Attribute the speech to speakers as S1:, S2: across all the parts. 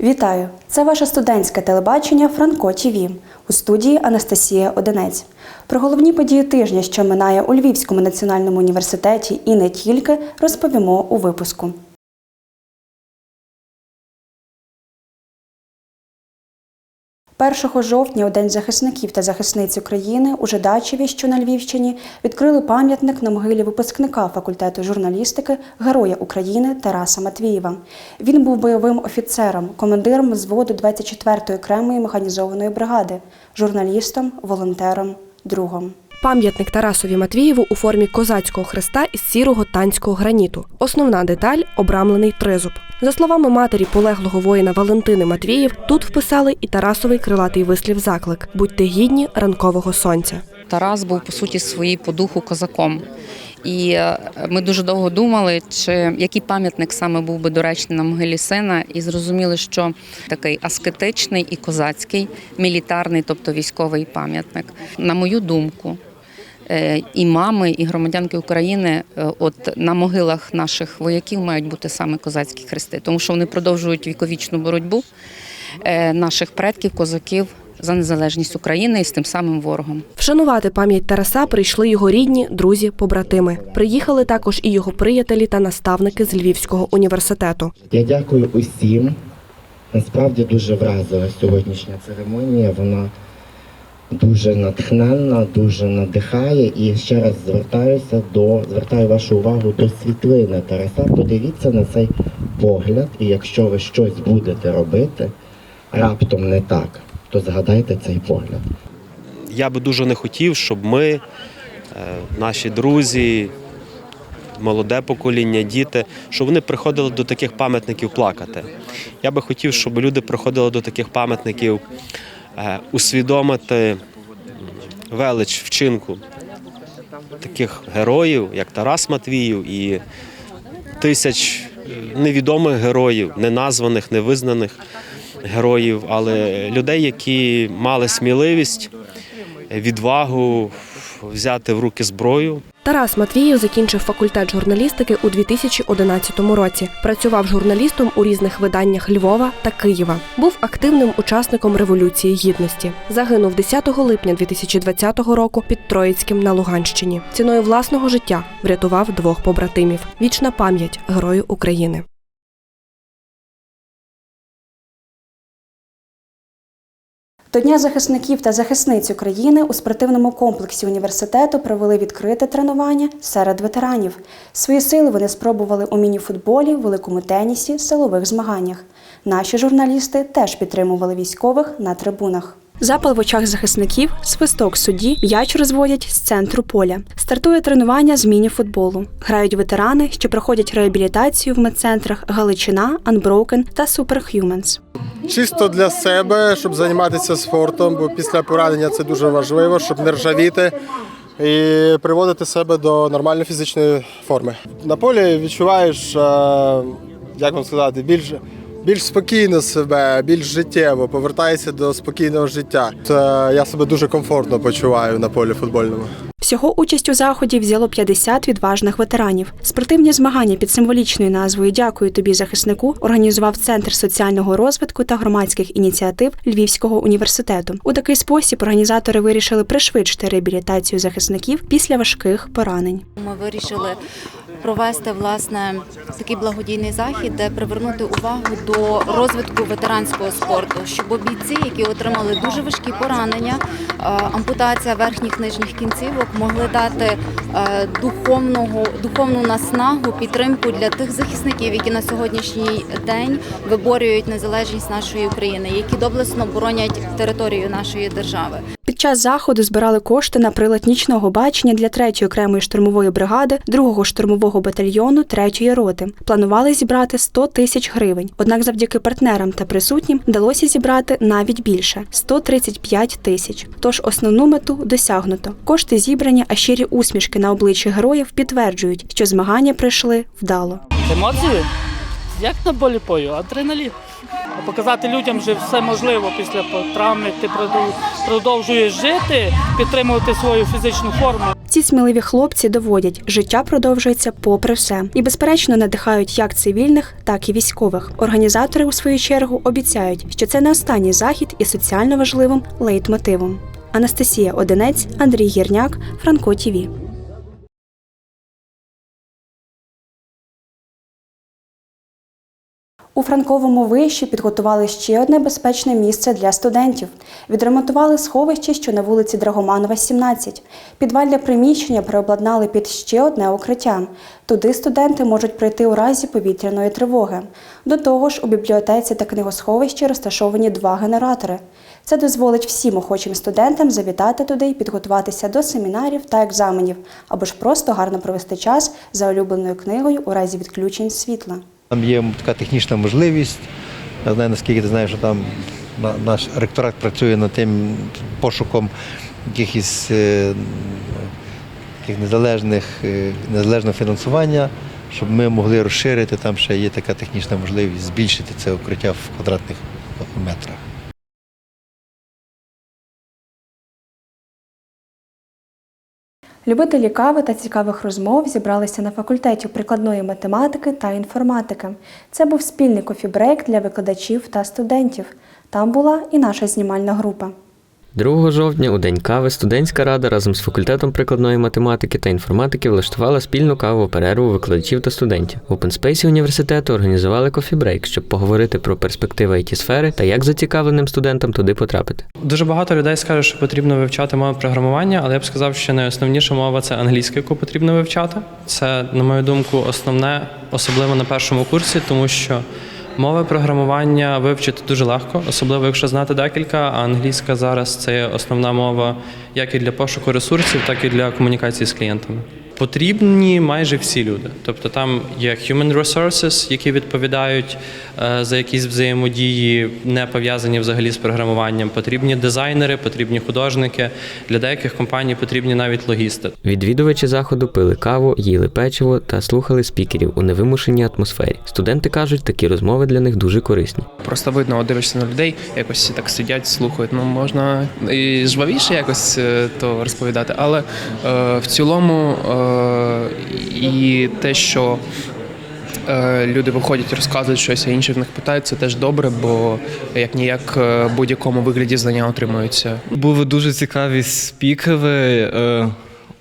S1: Вітаю! Це ваше студентське телебачення Франко ТІВІ. У студії Анастасія Одинець. Про головні події тижня, що минає у Львівському національному університеті і не тільки, розповімо у випуску. Першого жовтня, у День захисників та захисниць України, у Жидачеві, що на Львівщині, відкрили пам'ятник на могилі випускника факультету журналістики, героя України Тараса Матвієва. Він був бойовим офіцером, командиром взводу 24-ї окремої механізованої бригади, журналістом, волонтером, другом.
S2: Пам'ятник Тарасові Матвієву у формі козацького хреста із сірого танського граніту. Основна деталь обрамлений тризуб. За словами матері полеглого воїна Валентини Матвіїв, тут вписали і Тарасовий крилатий вислів заклик Будьте гідні ранкового сонця.
S3: Тарас був по суті своїй по духу козаком. І е, ми дуже довго думали, чи який пам'ятник саме був би доречний на могилі сина, і зрозуміли, що такий аскетичний і козацький, мілітарний, тобто військовий пам'ятник. На мою думку, і мами, і громадянки України, е, от на могилах наших вояків мають бути саме козацькі хрести, тому що вони продовжують віковічну боротьбу е, наших предків, козаків за незалежність України і з тим самим ворогом.
S2: Вшанувати пам'ять Тараса прийшли його рідні, друзі, побратими. Приїхали також і його приятелі та наставники з Львівського університету.
S4: Я дякую усім. Насправді дуже вразила сьогоднішня церемонія. Вона дуже натхненна, дуже надихає. І ще раз звертаюся до звертаю вашу увагу до світлини Тараса. Подивіться на цей погляд, і якщо ви щось будете робити раптом не так, то згадайте цей погляд.
S5: Я би дуже не хотів, щоб ми, е, наші друзі, молоде покоління, діти, щоб вони приходили до таких пам'ятників плакати. Я би хотів, щоб люди приходили до таких пам'ятників усвідомити велич вчинку таких героїв, як Тарас Матвіїв, і тисяч е, невідомих героїв, неназваних, невизнаних героїв, але людей, які мали сміливість, відвагу взяти в руки зброю.
S2: Тарас Матвіїв закінчив факультет журналістики у 2011 році. Працював журналістом у різних виданнях Львова та Києва. Був активним учасником Революції Гідності. Загинув 10 липня 2020 року під Троїцьким на Луганщині. Ціною власного життя врятував двох побратимів. Вічна пам'ять Герою України.
S1: До Дня захисників та захисниць України у спортивному комплексі університету провели відкрите тренування серед ветеранів. Свої сили вони спробували у мініфутболі, великому тенісі, силових змаганнях. Наші журналісти теж підтримували військових на трибунах. Запал в очах захисників, свисток судді, м'яч розводять з центру поля. Стартує тренування з міні-футболу. Грають ветерани, що проходять реабілітацію в медцентрах Галичина, Unbroken та Superhumans.
S6: Чисто для себе, щоб займатися спортом, бо після поранення це дуже важливо, щоб не ржавіти і приводити себе до нормальної фізичної форми. На полі відчуваєш, е, як вам сказати, більш, більш спокійно себе, більш життєво, повертаєшся до спокійного життя. Це я себе дуже комфортно почуваю на полі футбольному.
S1: Всього участь у заході взяло 50 відважних ветеранів. Спортивні змагання під символічною назвою Дякую тобі, захиснику організував Центр соціального розвитку та громадських ініціатив Львівського університету. У такий спосіб організатори вирішили пришвидшити реабілітацію захисників після важких поранень.
S7: Ми вирішили провести власне такий благодійний захід, де привернути увагу до розвитку ветеранського спорту, щоб бійці, які отримали дуже важкі поранення, е, ампутація верхніх нижніх кінцівок, могли дати е, духовного духовну наснагу, підтримку для тих захисників, які на сьогоднішній день виборюють незалежність нашої України, які доблесно боронять територію нашої держави.
S1: Під час заходу збирали кошти на прилад нічного бачення для 3-ї окремої штурмової бригади, 2-го штурмового батальйону 3-ї роти. Планували зібрати 100 тисяч гривень. Однак, завдяки партнерам та присутнім вдалося зібрати навіть більше 135 тисяч. Тож основну мету досягнуто. Кошти зібрані, а щирі усмішки на обличчі героїв підтверджують, що змагання пройшли вдало.
S8: Емоції? Як на полі бою? Адреналін. Показати людям, що все можливо після травми. Ти продов- продовжуєш жити, підтримувати свою фізичну форму.
S1: Ці сміливі хлопці доводять, життя продовжується попри все і, безперечно, надихають як цивільних, так і військових. Організатори, у свою чергу, обіцяють, що це не останній захід із соціально важливим лейтмотивом. Анастасія Одинець, Андрій Гірняк, Франко Тіві. У Франковому виші підготували ще одне безпечне місце для студентів. Відремонтували сховище, що на вулиці Драгоманова, 17. Підвальне приміщення переобладнали під ще одне укриття. Туди студенти можуть прийти у разі повітряної тривоги. До того ж, у бібліотеці та книгосховищі розташовані два генератори. Це дозволить всім охочим студентам завітати туди і підготуватися до семінарів та екзаменів, або ж просто гарно провести час за улюбленою книгою у разі відключень світла.
S9: Там є така технічна можливість. Я знаю, наскільки ти знаєш, що там наш ректорат працює над тим пошуком якихось е, незалежних, е, незалежного фінансування, щоб ми могли розширити. Там ще є така технічна можливість збільшити це укриття в квадратних метрах.
S1: Любителі кави та цікавих розмов зібралися на факультеті прикладної математики та інформатики. Це був спільний кофібрейк для викладачів та студентів. Там була і наша знімальна група.
S10: 2 жовтня у День кави студентська рада разом з факультетом прикладної математики та інформатики влаштувала спільну каву перерву викладачів та студентів. В опенспейсі університету організували кофібрейк, щоб поговорити про перспективи it сфери та як зацікавленим студентам туди потрапити.
S11: Дуже багато людей скаже, що потрібно вивчати мову програмування, але я б сказав, що найосновніша мова це англійська, яку потрібно вивчати. Це, на мою думку, основне, особливо на першому курсі, тому що мови програмування вивчити дуже легко, особливо якщо знати декілька. А англійська зараз це основна мова як і для пошуку ресурсів, так і для комунікації з клієнтами. Потрібні майже всі люди. Тобто там є human resources, які відповідають е, за якісь взаємодії, не пов'язані взагалі з програмуванням. Потрібні дизайнери, потрібні художники. Для деяких компаній потрібні навіть логісти.
S10: Відвідувачі заходу пили каву, їли печиво та слухали спікерів у невимушеній атмосфері. Студенти кажуть, такі розмови для них дуже корисні.
S12: Просто видно, дивишся на людей, якось так сидять, слухають. Ну можна і жвавіше якось е, то розповідати, але е, в цілому е, і те, що е, люди виходять, розказують щось, а інші в них питають, це теж добре, бо як ніяк е, в будь-якому вигляді знання отримуються.
S13: Були дуже цікаві спікери.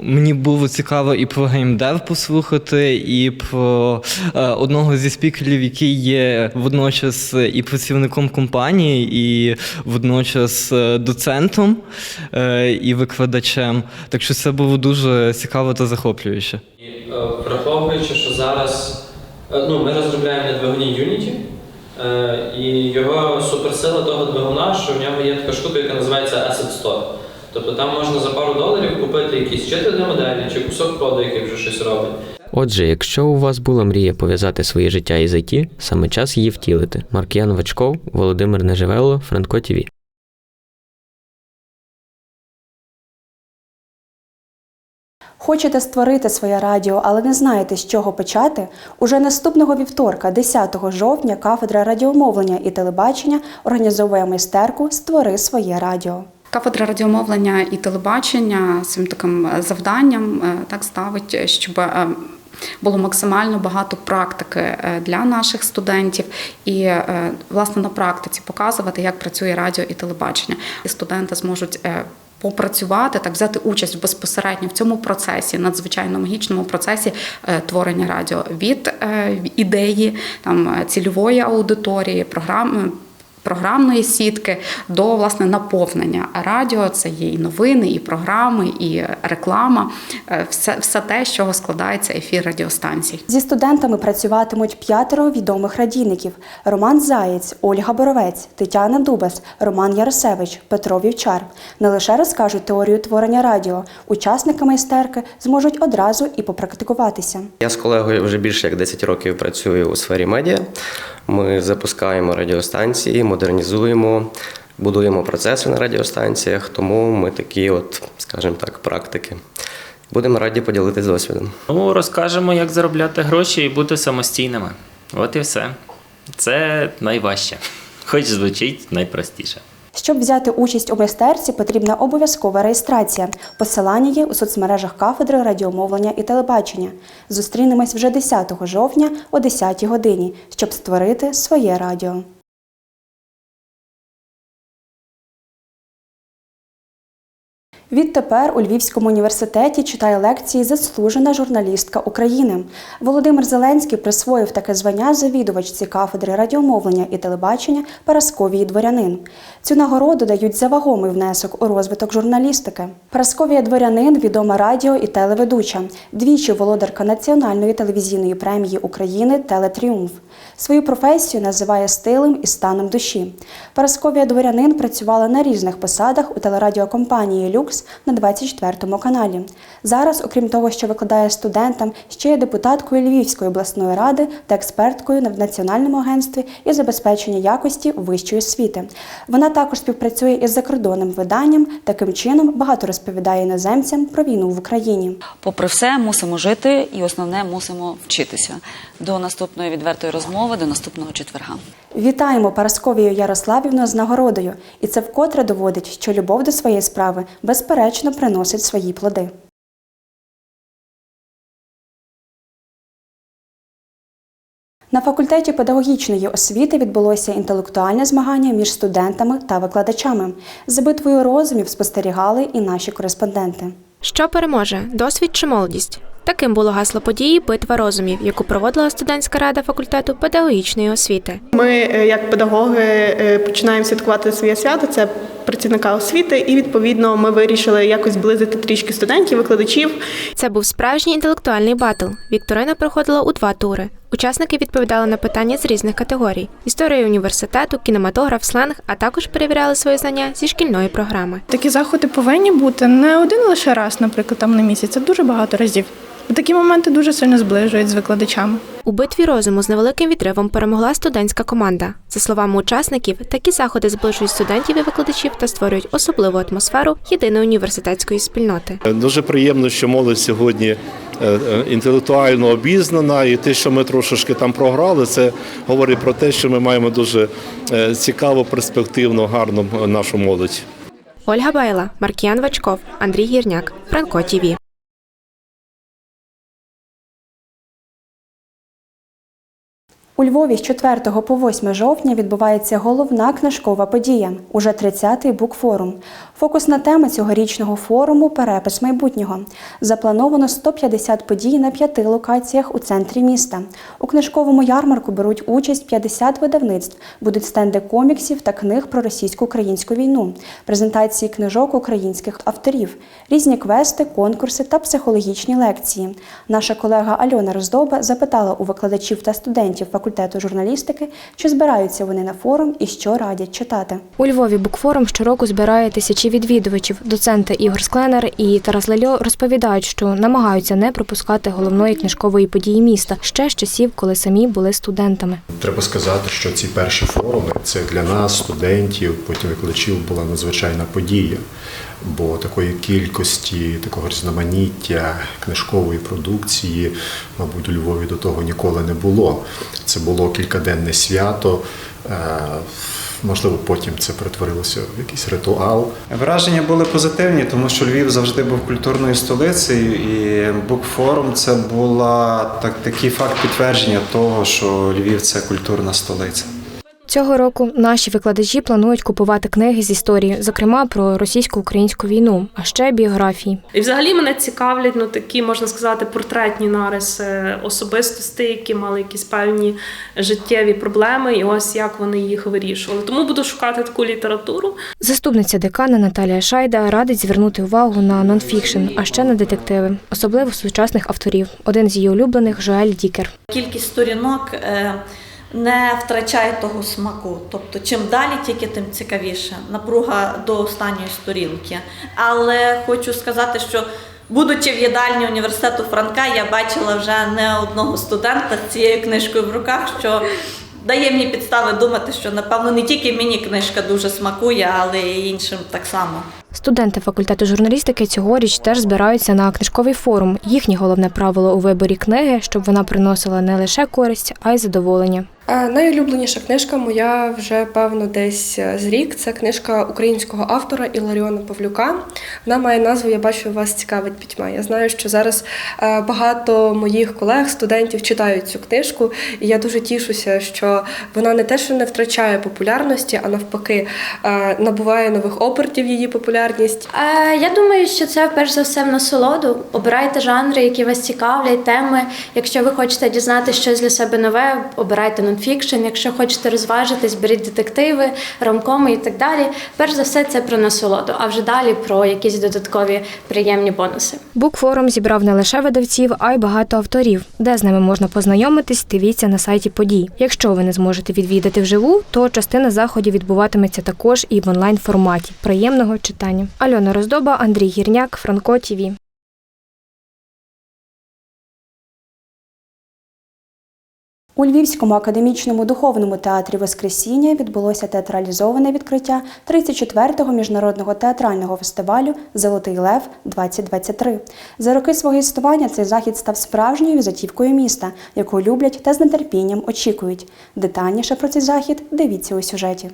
S13: Е, Мені було цікаво і про геймдев послухати, і про е, одного зі спікерів, який є водночас і працівником компанії, і водночас е, доцентом е, і викладачем. Так що це було дуже цікаво та захоплююче.
S14: Враховуючи, що зараз е, ну, ми розробляємо на двигуні Unity, е, і його суперсила того двигуна, що в нього є така штука, яка називається Asset Store. Тобто там можна за пару доларів купити якісь чи 3D-моделі, чи кусок коду, який вже щось робить.
S10: Отже, якщо у вас була мрія пов'язати своє життя із IT, саме час її втілити. Маркіян Вачков, Володимир Нежевело, Франко ТІВІ.
S1: Хочете створити своє радіо, але не знаєте, з чого почати? Уже наступного вівторка, 10 жовтня, кафедра радіомовлення і телебачення організовує майстерку Створи своє радіо.
S15: Кафедра радіомовлення і телебачення своїм таким е, завданням е, так ставить, щоб е, було максимально багато практики для наших студентів і власне на практиці показувати, як працює радіо і телебачення. І студенти зможуть попрацювати, так взяти участь безпосередньо в цьому процесі, надзвичайно магічному процесі творення радіо від ідеї, там цільової аудиторії, програми. Програмної сітки до власне наповнення радіо це є і новини, і програми, і реклама, Е, все, все те, з чого складається ефір радіостанцій.
S1: Зі студентами працюватимуть п'ятеро відомих радійників: Роман Заєць, Ольга Боровець, Тетяна Дубас, Роман Яросевич, Петро Вівчар. Не лише розкажуть теорію творення радіо, учасники майстерки зможуть одразу і попрактикуватися.
S16: Я з колегою вже більше як 10 років працюю у сфері медіа. Ми запускаємо радіостанції, модернізуємо, будуємо процеси на радіостанціях, тому ми такі, от, скажімо так, практики. Будемо раді поділитися досвідом.
S17: Ну, розкажемо, як заробляти гроші і бути самостійними. От і все. Це найважче. Хоч звучить найпростіше.
S1: Щоб взяти участь у майстерці, потрібна обов'язкова реєстрація. Посилання є у соцмережах кафедри радіомовлення і телебачення. Зустрінемось вже 10 жовтня о 10 годині, щоб створити своє радіо. Відтепер у Львівському університеті читає лекції заслужена журналістка України. Володимир Зеленський присвоїв таке звання завідувачці кафедри радіомовлення і телебачення Парасковії дворянин. Цю нагороду дають за вагомий внесок у розвиток журналістики. Парасковія дворянин відома радіо і телеведуча, двічі володарка Національної телевізійної премії України Телетріумф. Свою професію називає стилем і станом душі. Парасковія дворянин працювала на різних посадах у телерадіокомпанії Люкс на 24 каналі. Зараз, окрім того, що викладає студентам, ще є депутаткою Львівської обласної ради та експерткою в Національному агентстві із забезпечення якості вищої освіти. Вона також співпрацює із закордонним виданням. Таким чином багато розповідає іноземцям про війну в Україні.
S18: Попри все, мусимо жити і основне мусимо вчитися. До наступної відвертої розмови, до наступного четверга.
S1: Вітаємо Парасковію Ярославівну з нагородою, і це вкотре доводить, що любов до своєї справи безперечно приносить свої плоди. На факультеті педагогічної освіти відбулося інтелектуальне змагання між студентами та викладачами. За битвою розумів спостерігали і наші кореспонденти.
S2: Що переможе досвід чи молодість? Таким було гасло події Битва розумів, яку проводила студентська рада факультету педагогічної освіти.
S19: Ми, е, як педагоги, е, починаємо святкувати своє свято. Це працівника освіти, і відповідно ми вирішили якось зблизити трішки студентів, викладачів.
S2: Це був справжній інтелектуальний батл. Вікторина проходила у два тури. Учасники відповідали на питання з різних категорій: історія університету, кінематограф, сленг, а також перевіряли свої знання зі шкільної програми.
S20: Такі заходи повинні бути не один лише раз, наприклад, там на місяць, а дуже багато разів. Такі моменти дуже сильно зближують з викладачами.
S2: У битві розуму з невеликим відривом перемогла студентська команда. За словами учасників, такі заходи зближують студентів і викладачів та створюють особливу атмосферу єдиної університетської спільноти.
S21: Дуже приємно, що молодь сьогодні е, е, інтелектуально обізнана, і те, що ми трошечки там програли, це говорить про те, що ми маємо дуже е, цікаву, перспективну, гарну нашу молодь.
S2: Ольга Байла, Маркіян Вачков, Андрій Гірняк, Франко ТІВІ.
S1: У Львові з 4 по 8 жовтня відбувається головна книжкова подія, уже 30-й букфорум. Фокусна тема цьогорічного форуму перепис майбутнього. Заплановано 150 подій на п'яти локаціях у центрі міста. У книжковому ярмарку беруть участь 50 видавництв, будуть стенди коміксів та книг про російсько-українську війну, презентації книжок українських авторів, різні квести, конкурси та психологічні лекції. Наша колега Альона Роздоба запитала у викладачів та студентів факультету журналістики, чи збираються вони на форум і що радять читати.
S2: У Львові букфорум щороку збирає тисячі відвідувачів. Доценти Ігор Скленер і Тарас Лельо розповідають, що намагаються не пропускати головної книжкової події міста ще з часів, коли самі були студентами.
S10: Треба сказати, що ці перші форуми це для нас, студентів, потім викладачів, була надзвичайна подія. Бо такої кількості, такого різноманіття книжкової продукції, мабуть, у Львові до того ніколи не було. Це було кількаденне свято. е, Можливо, потім це перетворилося в якийсь ритуал.
S5: Враження були позитивні, тому що Львів завжди був культурною столицею, і букфорум це була так, такий факт підтвердження того, що Львів це культурна столиця.
S2: Цього року наші викладачі планують купувати книги з історії, зокрема про російсько-українську війну, а ще біографії.
S12: І взагалі мене цікавлять ну такі, можна сказати, портретні нариси особистостей, які мали якісь певні життєві проблеми, і ось як вони їх вирішували. Тому буду шукати таку літературу.
S2: Заступниця декана Наталія Шайда радить звернути увагу на нонфікшн, а ще на детективи, особливо сучасних авторів. Один з її улюблених Жоель Дікер.
S15: Кількість сторінок е, не втрачає того смаку. Тобто, чим далі, тільки тим цікавіше. Напруга до останньої сторінки. Але хочу сказати, що. Будучи в їдальні університету Франка, я бачила вже не одного студента з цією книжкою в руках, що дає мені підстави думати, що напевно не тільки мені книжка дуже смакує, але й іншим так само.
S2: Студенти факультету журналістики цьогоріч теж збираються на книжковий форум. Їхнє головне правило у виборі книги, щоб вона приносила не лише користь, а й задоволення. Е, Найулюбленіша книжка моя вже певно десь е, з рік. Це книжка українського автора Іларіона Павлюка. Вона має назву Я бачу вас цікавить пітьма. Я знаю, що зараз е, багато моїх колег, студентів читають цю книжку, і я дуже тішуся, що вона не те, що не втрачає популярності, а навпаки набуває нових обертів її популярність.
S22: Я думаю, що це перш за все в насолоду. Обирайте жанри, які вас цікавлять, теми. Якщо ви хочете дізнати щось для себе нове, обирайте нонфікшн. Якщо хочете розважитись, беріть детективи, ромкоми і так далі. Перш за все, це про насолоду, а вже далі про якісь додаткові приємні бонуси.
S23: Букфорум зібрав не лише видавців, а й багато авторів. Де з ними можна познайомитись, дивіться на сайті подій. Якщо ви не зможете відвідати вживу, то частина заходів відбуватиметься також і в онлайн форматі. Приємного читання. Альона Роздоба, Андрій Гірняк, Франко ТІВІ.
S1: У Львівському академічному духовному театрі Воскресіння відбулося театралізоване відкриття 34-го міжнародного театрального фестивалю Золотий Лев 2023 За роки свого існування цей захід став справжньою візитівкою міста, яку люблять та з нетерпінням очікують. Детальніше про цей захід дивіться у сюжеті.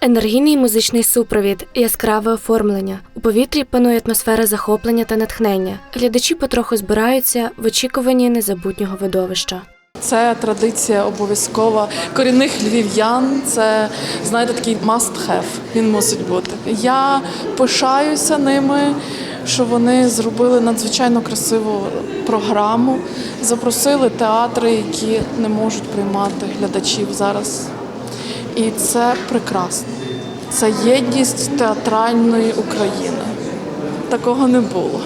S23: Енергійний музичний супровід, яскраве оформлення. У повітрі панує атмосфера захоплення та натхнення. Глядачі потроху збираються в очікуванні незабутнього видовища.
S24: Це традиція обов'язкова корінних львів'ян. Це знаєте, такий must have, Він мусить бути. Я пишаюся ними, що вони зробили надзвичайно красиву програму, запросили театри, які не можуть приймати глядачів зараз. І це прекрасно. Це єдність театральної України. Такого не було.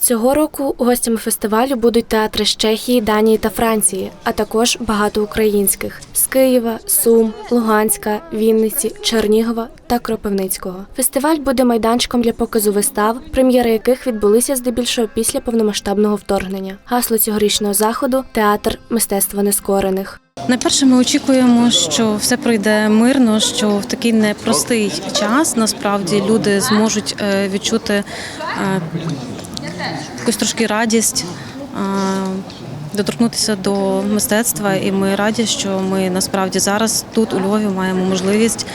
S23: Цього року гостями фестивалю будуть театри з Чехії, Данії та Франції, а також багато українських з Києва, Сум, Луганська, Вінниці, Чернігова та Кропивницького. Фестиваль буде майданчиком для показу вистав, прем'єри яких відбулися здебільшого після повномасштабного вторгнення. Гасло цьогорічного заходу театр мистецтва нескорених.
S25: Найперше, ми очікуємо, що все пройде мирно, що в такий непростий час насправді люди зможуть е, відчути е, якусь трошки радість. Доторкнутися до мистецтва, і ми раді, що ми насправді зараз тут у Львові маємо можливість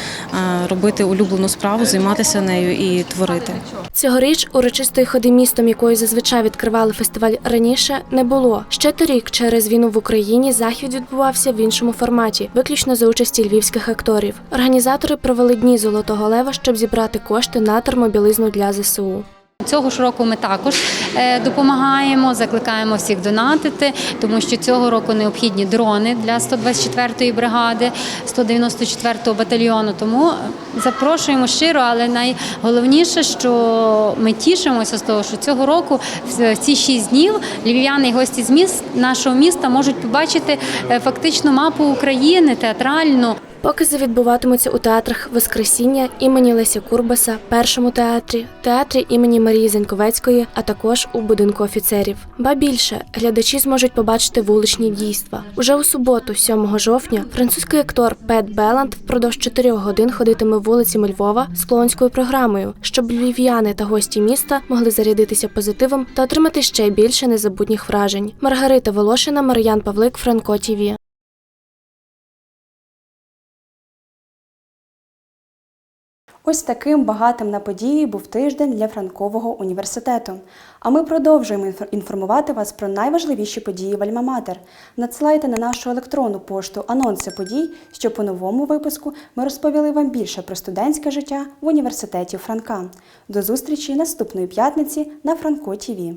S25: робити улюблену справу, займатися нею і творити.
S23: Цьогоріч урочистої ходи містом, якою зазвичай відкривали фестиваль раніше, не було. Ще торік, через війну в Україні, захід відбувався в іншому форматі, виключно за участі львівських акторів. Організатори провели дні Золотого Лева, щоб зібрати кошти на термобілизну для ЗСУ.
S26: Цього ж року ми також е, допомагаємо, закликаємо всіх донатити, тому що цього року необхідні дрони для 124-ї бригади, 194-го батальйону. Тому запрошуємо щиро, але найголовніше, що ми тішимося з того, що цього року в ці шість днів львів'яни і гості з міст нашого міста можуть побачити е, фактично мапу України театральну.
S23: Покази відбуватимуться у театрах Воскресіння імені Леся Курбаса, першому театрі, театрі імені Марії Зеньковецької, а також у будинку офіцерів. Ба більше глядачі зможуть побачити вуличні дійства. Уже у суботу, 7 жовтня, французький актор Пет Беланд впродовж 4 годин ходитиме вулицями Львова з клоунською програмою, щоб львів'яни та гості міста могли зарядитися позитивом та отримати ще більше незабутніх вражень. Маргарита Волошина, Мар'ян Павлик, Франко ТІВІ.
S1: Ось таким багатим на події був тиждень для Франкового університету. А ми продовжуємо інфор- інформувати вас про найважливіші події в Альма-Матер. Надсилайте на нашу електронну пошту анонси подій, щоб у новому випуску ми розповіли вам більше про студентське життя в університеті Франка. До зустрічі наступної п'ятниці на Франко ТІВІ.